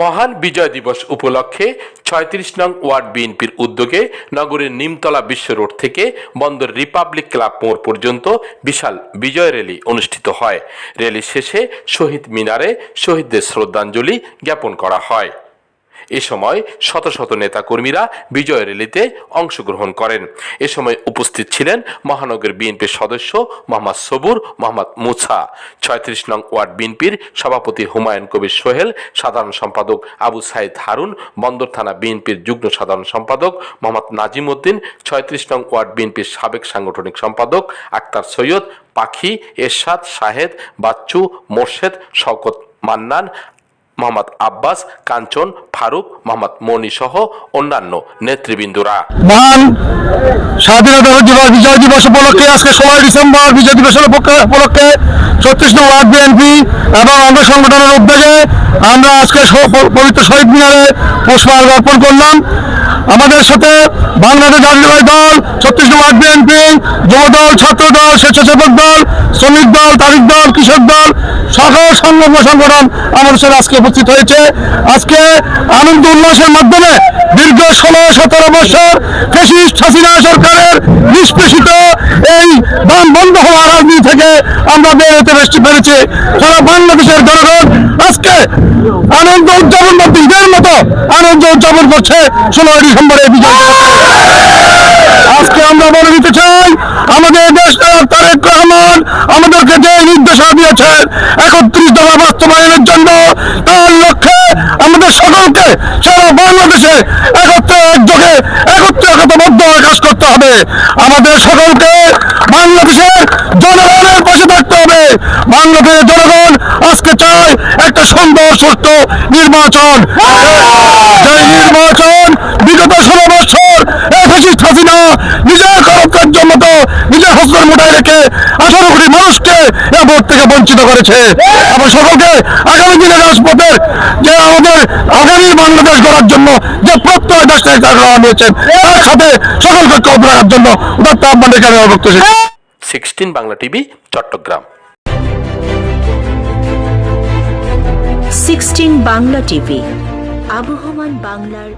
মহান বিজয় দিবস উপলক্ষে ছয়ত্রিশ নং ওয়ার্ড বিএনপির উদ্যোগে নগরের নিমতলা বিশ্ব রোড থেকে বন্দর রিপাবলিক ক্লাব মোড় পর্যন্ত বিশাল বিজয় র্যালি অনুষ্ঠিত হয়। র্যালি শেষে শহীদ মিনারে শহীদদের শ্রদ্ধাঞ্জলি জ্ঞাপন করা হয়। এ সময় শত শত নেতাকর্মীরা বিজয় র্যালিতে অংশগ্রহণ করেন। এ সময় উপস্থিত ছিলেন মহানগর বিএনপির সদস্য মোহাম্মদ সবুর, মোহাম্মদ মুছা। ছয়ত্রিশ নং ওয়ার্ড বিএনপির সভাপতি হুমায়ুন কবির সোহেল, সাধারণ সম্পাদক আবু সাইদ হারুন, বন্দর থানা বিএনপির যুগ্ম সাধারণ সম্পাদক মোহাম্মদ নাজিম উদ্দিন, ছয়ত্রিশ নং ওয়ার্ড বিএনপির সাবেক সাংগঠনিক সম্পাদক আক্তার সৈয়দ, পাখি, এরশাদ, শাহেদ, বাচ্চু, মোর্শেদ, শওকত মান্নান মোহাম্মদ আব্বাস, কাঞ্চন, ফারুক, মোহাম্মদ মনি সহ অন্যান্য নেতৃবৃন্দরা। মহান স্বাধীনতা দিবস, বিজয় দিবস উপলক্ষে আজকে ষোলোই ডিসেম্বর, বিজয় দিবসের উপলক্ষে- ছত্রিশ নং ওয়ার্ড বিএনপি এবং অঙ্গ সংগঠনের উদ্যোগে আমরা আজকে পবিত্র শহীদ মিনারে পুষ্পার্ঘ অর্পণ করলাম। আমাদের সাথে বাংলাদেশ জাতীয়তাবাদী দল, ছত্রিশ নং ওয়ার্ড বিএনপি, যুব দল, ছাত্র দল, স্বেচ্ছাসেবক দল, শ্রমিক দল তারিক দল, কৃষক দল সংগঠন সাথে আজকে উপস্থিত হয়েছে। আজকে আনন্দ উল্লাসের মাধ্যমে দীর্ঘ ষোলো, সতেরো বছর ফেসিস্ট হাসিনা সরকারের নিষ্পেষিত এই বন্ধ হওয়ার রাজনীতি থেকে আমরা বের হতে বেশি পেরেছি সারা বাংলাদেশের জনগণ আজকে আনন্দ উদযাপন করতে ঈদের মতো আনন্দ উদযাপন করছে ষোলোই ডিসেম্বরে বিজয় আজকে আমরা আমাদের দেশ তারেক রহমান আমাদেরকে যে নির্দেশনা দিয়েছেন একত্রিশ দফা বাস্তবায়নের জন্য তার লক্ষ্যে আমাদের সকলকে সারা বাংলাদেশে একত্রে একযোগে একত্রে একতাবদ্ধ কাজ করতে হবে। আমাদের সকলকে বাংলাদেশের জনগণের পাশে থাকতে হবে। বাংলাদেশের জনগণ আজকে চায় একটা সুন্দর সুস্থ নির্বাচন। নির্বাচন বিগত ষোলো বছর এই ফেসিস্ট হাসিনা নিজের খরচ কার্যের মতো নিজের হস্তের মোটায় রেখে আঠারো কোটি মানুষকে ভোট থেকে বঞ্চিত করেছে এবং সকলকে আগামী দিনে রাজপথের যে আমাদের আগামী বাংলাদেশ গড়ার জন্য যে প্রত্যয় দেশ থেকে নিয়েছেন তার সাথে সকলকে ঐক্য রাখার জন্য উদাত্ত আহ্বান রেখে আমি করছি। Sixteen Bangla TV Chittagong sixteen Bangla TV আবহমান বাংলার